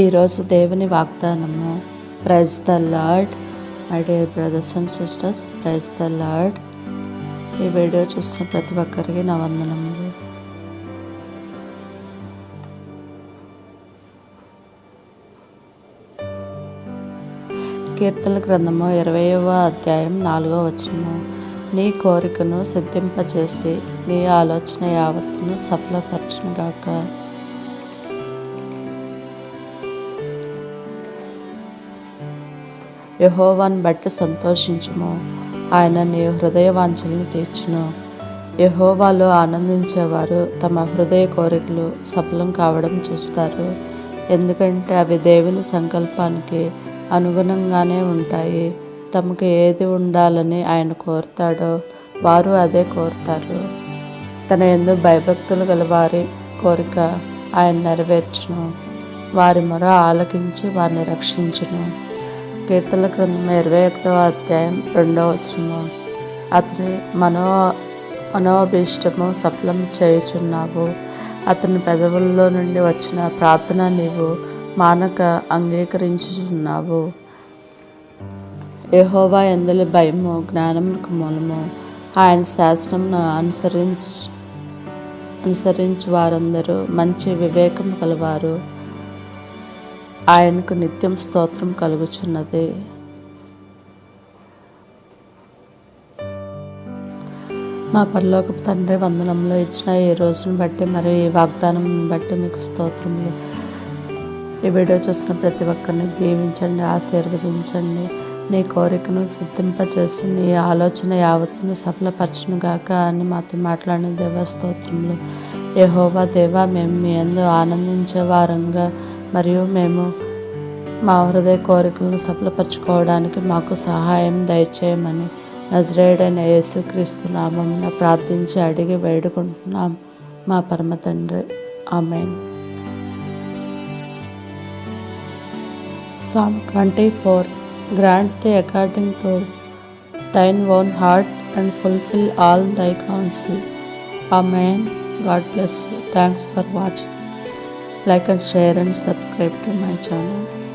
ఈరోజు దేవుని వాగ్దానము. Praise the lord my dear brothers and sisters praise the lord ఈ వీడియో చూస్తున్న ప్రతి ఒక్కరికి నా వందనములు. కీర్తన గ్రంథము ఇరవయవ అధ్యాయం నాలుగో వచనము. నీ కోరికను సిద్ధింపజేసి నీ ఆలోచన యావత్తును సఫలపరచునుగాక. యహోవాను బట్టి సంతోషించుము. ఆయన నీ హృదయ వాంఛలను తీర్చును. యహోవాలో ఆనందించేవారు తమ హృదయ కోరికలు సఫలం కావడం చూస్తారు. ఎందుకంటే అవి దేవుని సంకల్పానికి అనుగుణంగానే ఉంటాయి. తమకు ఏది ఉండాలని ఆయన కోరుతాడో వారు అదే కోరుతారు. తన ఎందు భయభక్తులు గల వారి కోరిక ఆయన నెరవేర్చును. వారి మొర ఆలకించి వారిని రక్షించును. కీర్తన క్రింద ఇరవై ఒకటో అధ్యాయం రెండవ వచనము. అతని మనో మనోభీష్టము సఫలం చేయుచున్నావు. అతని పెదవుల్లో నుండి వచ్చిన ప్రార్థన నీవు మానక అంగీకరించుచున్నావు. యహోవా ఎందలి భయము జ్ఞానముకు మూలము. ఆయన శాసనం అనుసరించి అనుసరించి వారందరూ మంచి వివేకం కలవారు. ఆయనకు నిత్యం స్తోత్రం కలుగుచున్నది. మా పరలోకపు తండ్రి వందనంలో ఇచ్చిన ఈ రోజును బట్టి మరియు ఈ వాగ్దానం బట్టి మీకు స్తోత్రములు ఈ వీడియో చూసిన ప్రతి ఒక్కరిని దీవించండి ఆశీర్వదించండి. నీ కోరికను సిద్ధింపచేసి నీ ఆలోచన యావత్తును సఫలపరచునుగాక అని మాతో మాట్లాడిన దేవ స్తోత్రములు. యహోవా దేవా మేము మీ అందు ఆనందించే వారంగా మరియు మేము మా హృదయ కోరికలను సఫలపరచుకోవడానికి మాకు సహాయం దయచేయమని నజరేడైన యేసుక్రీస్తు నామం ప్రార్థించి అడిగి వేడుకుంటున్నాం. మా పరమ తండ్రి. ఆమె psalm twenty four grant thee according to thine own heart and fulfill all thy counsel amen God bless thanks for watching Like and share and subscribe to my channel.